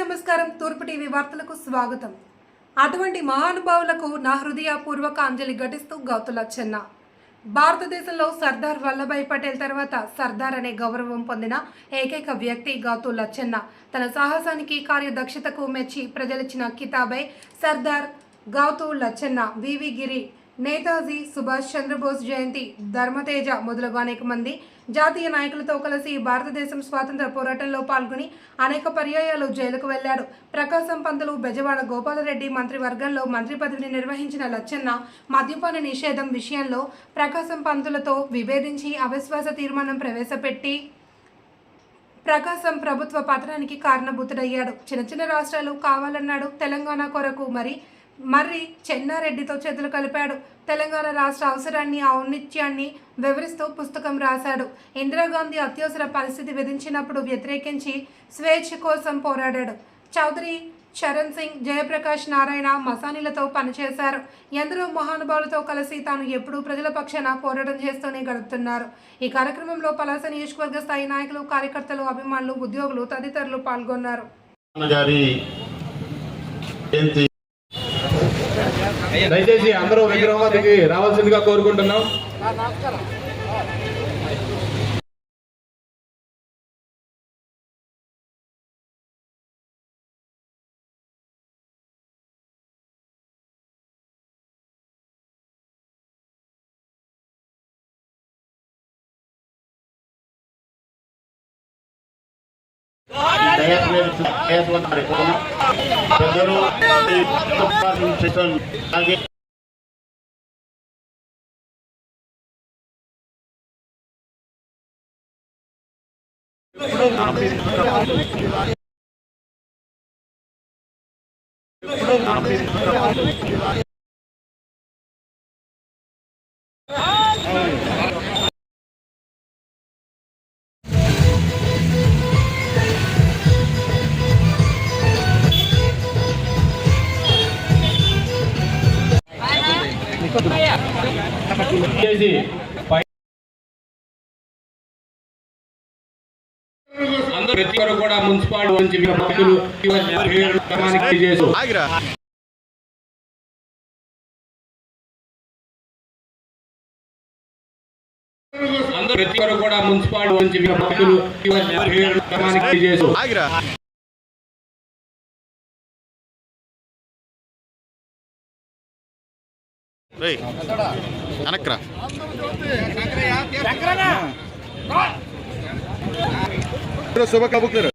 నమస్కారం. తూర్పు టీవీ వార్తలకు స్వాగతం. అటువంటి మహానుభావులకు నా హృదయపూర్వక అంజలి ఘటిస్తూ గౌతుల చెన్న. భారతదేశంలో సర్దార్ వల్లభాయ్ పటేల్ తర్వాత సర్దార్ అనే గౌరవం పొందిన ఏకైక వ్యక్తి గౌతు లచ్చన్న తన సాహసానికి కార్యదక్షతకు మెచ్చి ప్రజలిచ్చిన కితాబై సర్దార్ గౌతు లచ్చన్న వివి గిరి నేతాజీ సుభాష్ చంద్రబోస్ జయంతి ధర్మతేజ మొదలగు అనేక మంది జాతీయ నాయకులతో కలిసి భారతదేశం స్వాతంత్ర పోరాటంలో పాల్గొని అనేక పర్యాయాలు జైలుకు వెళ్ళాడు ప్రకాశం పంతులు బెజవాడ గోపాలరెడ్డి మంత్రివర్గంలో మంత్రి పదవిని నిర్వహించిన లచ్చన్న మద్యపాన నిషేధం విషయంలో ప్రకాశం పంతులతో విభేదించి అవిశ్వాస తీర్మానం ప్రవేశపెట్టి ప్రకాశం ప్రభుత్వ పతనానికి కారణభూతుడయ్యాడు. చిన్న చిన్న రాష్ట్రాలు కావాలన్నాడు తెలంగాణ కొరకు మరి మర్రి చెన్నారెడ్డితో చేతులు కలిపాడు. తెలంగాణ రాష్ట్ర అవసరాన్ని ఔన్నిత్యాన్ని వివరిస్తూ పుస్తకం రాశాడు. ఇందిరాగాంధీ అత్యవసర పరిస్థితి విధించినప్పుడు వ్యతిరేకించి స్వేచ్ఛ కోసం పోరాడాడు. చౌదరి చరణ్ సింగ్ జయప్రకాష్ నారాయణ మసానీలతో పనిచేశారు. ఎందరో మహానుభావులతో కలిసి తాను ఎప్పుడూ ప్రజల పక్షాన పోరాటం చేస్తూనే గడుపుతున్నారు. ఈ కార్యక్రమంలో పలాస నియోజకవర్గ స్థాయి నాయకులు కార్యకర్తలు అభిమానులు ఉద్యోగులు తదితరులు పాల్గొన్నారు. దయచేసి అందరూ విగ్రహం రావాల్సిందిగా కోరుకుంటున్నాం. డయాస్ সদর সেশন আগে আপনি ప్రతి ఒక్కరు కూడా మున్సిపాలిటీ నుంచి భక్తులు ప్రతి ఒక్కరు కూడా మున్సిపాలిటీ నుంచి భక్తులు ರೈ ಕನಕ್ರ ಶುಭ ಕಾಬುಕ್ಲರ